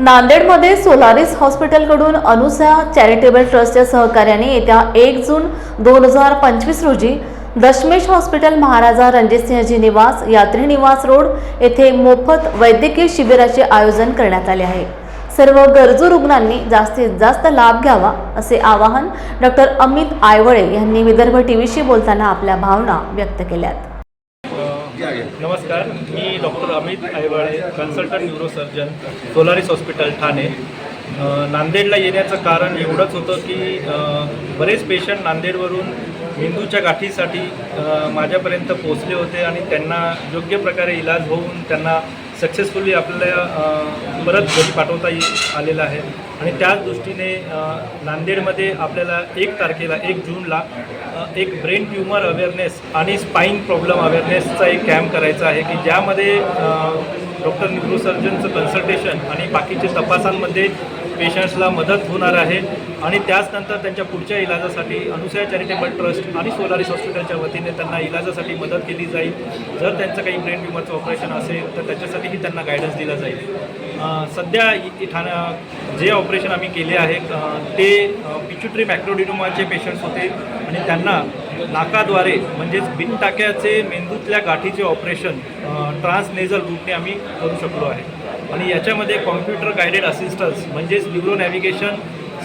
नांदेडमध्ये सोलारिस हॉस्पिटलकडून अनुसा चॅरिटेबल ट्रस्टच्या सहकार्याने येत्या एक जून दोन हजार पंचवीस रोजी दशमेश हॉस्पिटल महाराजा रणजितसिंहजी निवास यात्री निवास रोड येथे मोफत वैद्यकीय शिबिराचे आयोजन करण्यात आले आहे. सर्व गरजू रुग्णांनी जास्तीत जास्त लाभ घ्यावा असे आवाहन डॉक्टर अमित आयवळे यांनी विदर्भ टीव्हीशी बोलताना आपल्या भावना व्यक्त केल्यात. नमस्कार मी doctor Amit Aiwale consultant neurosurgeon Solaris hospital Thane. नांदेडला येण्याचं कारण एवढंच होतं की बरेच पेशंट नांदेडवरून मेंदूच्या गाठीसाठी माझ्यापर्यंत पोचले होते आणि त्यांना योग्य प्रकारे इलाज होऊन त्यांना सक्सेसफुली आपल्याला परत घरी पाठवता ये आलेलं आहे. आणि त्याच दृष्टीने नांदेडमध्ये आपल्याला एक तारखेला एक जूनला एक ब्रेन ट्युमर अवेअरनेस आणि स्पाईन प्रॉब्लेम अवेअरनेसचा एक कॅम्प करायचा आहे की ज्यामध्ये डॉक्टर न्यूरोसर्जनचं कन्सल्टेशन आणि बाकीचे तपासांमध्ये पेशंट्सला मदत होणार आहे. आणि त्याचनंतर त्यांच्या पुढच्या इलाजासाठी अनुसया चॅरिटेबल ट्रस्ट आणि सोलारिस हॉस्पिटलच्या वतीने त्यांना इलाजासाठी मदत केली जाईल. जर त्यांचं काही ब्रेन ट्युमरचं ऑपरेशन असेल तर त्याच्यासाठीही त्यांना गायडन्स दिला जाईल. सध्या इ- जे ऑपरेशन आम्ही केले आहे ते पिच्युटरी मॅक्रोडिनोमाचे पेशंट्स होते. आणि त्यांना नाकाद्वारे म्हणजेच बिनटाक्याचे मेंदूतल्या गाठीचे ऑपरेशन ट्रान्सनेझल रूटने आम्ही करू शकलो आहे. आणि याच्यामध्ये कॉम्प्युटर गायडेड असिस्टन्स म्हणजेच न्यूरो नॅव्हिगेशन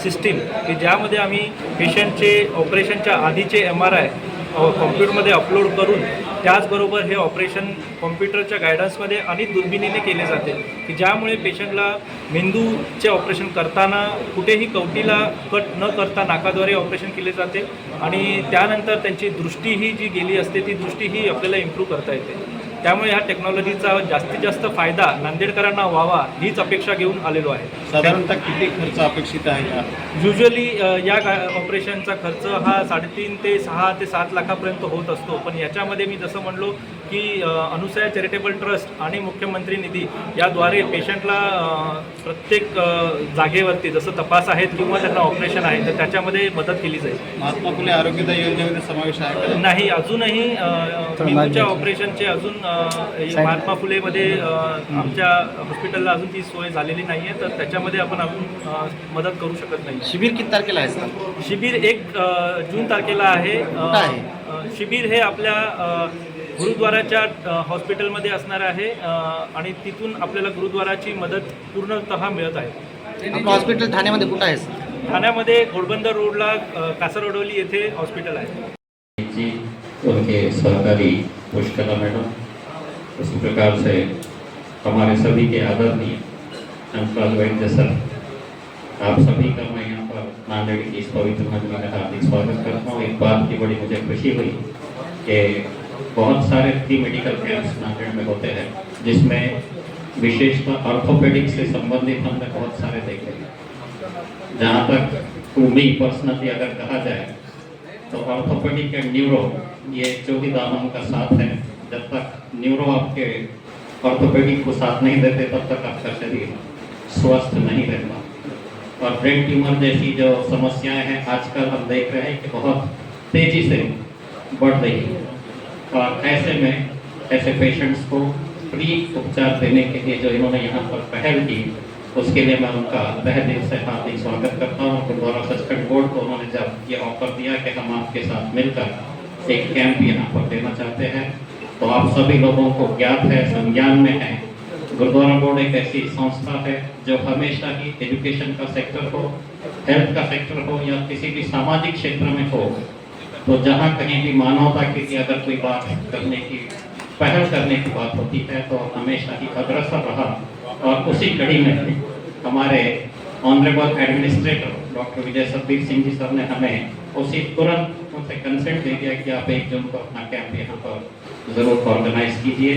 सिस्टीम की ज्यामध्ये आम्ही पेशंटचे ऑपरेशनच्या आधीचे एम आर आय कॉम्प्युटरमध्ये अपलोड करून त्याचबरोबर हे ऑपरेशन कॉम्प्युटरच्या गायडन्समध्ये आणि दुर्बिणीने केले जाते की ज्यामुळे पेशंटला मेंदूचे ऑपरेशन करताना कुठेही कवटीला कट न करता नाकाद्वारे ऑपरेशन केले जाते आणि त्यानंतर त्यांची दृष्टीही जी गेली असते ती दृष्टीही आपल्याला इम्प्रूव्ह करता येते. त्यामुळे ह्या टेक्नॉलॉजीचा जास्तीत जास्त फायदा नांदेडकरांना व्हावा हीच अपेक्षा घेऊन आलेलो आहे. साधारणतः किती खर्च अपेक्षित आहे युजली या ऑपरेशनचा खर्च हा साडेतीन ते सहा ते सात लाखापर्यंत होत असतो. पण याच्यामध्ये मी जसं म्हणलो की अनुसया चॅरिटेबल ट्रस्ट आणि मुख्यमंत्री निधी याद्वारे पेशंटला प्रत्येक जागेवरती जसं तपास आहेत किंवा त्यांना ऑपरेशन आहे तर त्याच्यामध्ये मदत केली जाईल. महात्मा फुले आरोग्यदायी योजनेमध्ये समावेश आहे का? नाही अजूनही मेंदूच्या ऑपरेशनचे अजून हे महात्मा फुलेमध्ये आमच्या हॉस्पिटलला अजून ती सोय झालेली नाही आहे तर त्याच्यामध्ये आपण अजून मदत करू शकत नाही. शिबिर किती तारखेला आहे सर? शिबिर एक जून तारखेला आहे. शिबिर हे आपल्या गुरुद्वाराच्या हॉस्पिटलमध्ये असणार आहे आणि तिथून आपल्याला गुरुद्वाराची मदत पूर्णतः मिळत आहे. आपलं हॉस्पिटल ठाण्यामध्ये कुठं आहे ठाण्यामध्ये घोडबंदर रोडला कासरवडोली येथे हॉस्पिटल आहे. जी उनके सहकारी पुष्कला मैडम. उसी प्रकार से हमारे सभी के आदरणीय अंकल वैद्य सर आप सभी का मैं यहाँ पर नांदेड़ की इस पवित्र नगरी में हार्दिक स्वागत करता हूँ। एक बात की बड़ी मुझे खुशी हुई कि बहुत सारे फ्री मेडिकल कैंप्स नांदेड़ में होते हैं, जिसमें विशेषतः ऑर्थोपेडिक से संबंधित हमने बहुत सारे देखे हैं। जहाँ तक टू मी पर्सनली अगर कहा जाए तो ऑर्थोपेडिक एंड न्यूरो ये जो भी दामन का साथ है। जब तक न्यूरो आपके ऑर्थोपेडिक को साथ नहीं देते, तब तक आपका शरीर स्वस्थ नहीं रहता। और ब्रेन ट्यूमर जैसी जो समस्याएँ हैं, आजकल हम देख रहे हैं कि बहुत तेज़ी से बढ़ रही है। और ऐसे में, ऐसे पेशेंट्स को फ्री उपचार देने के लिए जो इन्होंने यहाँ पर पहल की, उसके लिए मैं उनका तहे दिल से हार्दिक स्वागत करता हूँ गुरुद्वारा सचखंड बोर्ड को उन्होंने जब ये ऑफ़र दिया कि हम आपके साथ मिलकर एक कैंप यहाँ पर देना चाहते हैं तो आप सभी लोगों को ज्ञात है, संज्ञान में है, गुरुद्वारा बोर्ड एक ऐसी संस्था है जो हमेशा ही एजुकेशन का सेक्टर हो हेल्थ का सेक्टर हो या किसी भी सामाजिक क्षेत्र में हो तो जहाँ कहीं भी मानवता के लिए अगर कोई बात करने की, पहल करने की बात होती है तो हमेशा ही अग्रसर रहा। और उसी कड़ी में हमारे honourable administrator doctor Vijay Satbir Singh ji sir ने हमें उसी तुरंत उनसे कंसेंट दे दिया कि आप एक जून को अपना कैंप यहाँ पर ज़रूर ऑर्गेनाइज कीजिए।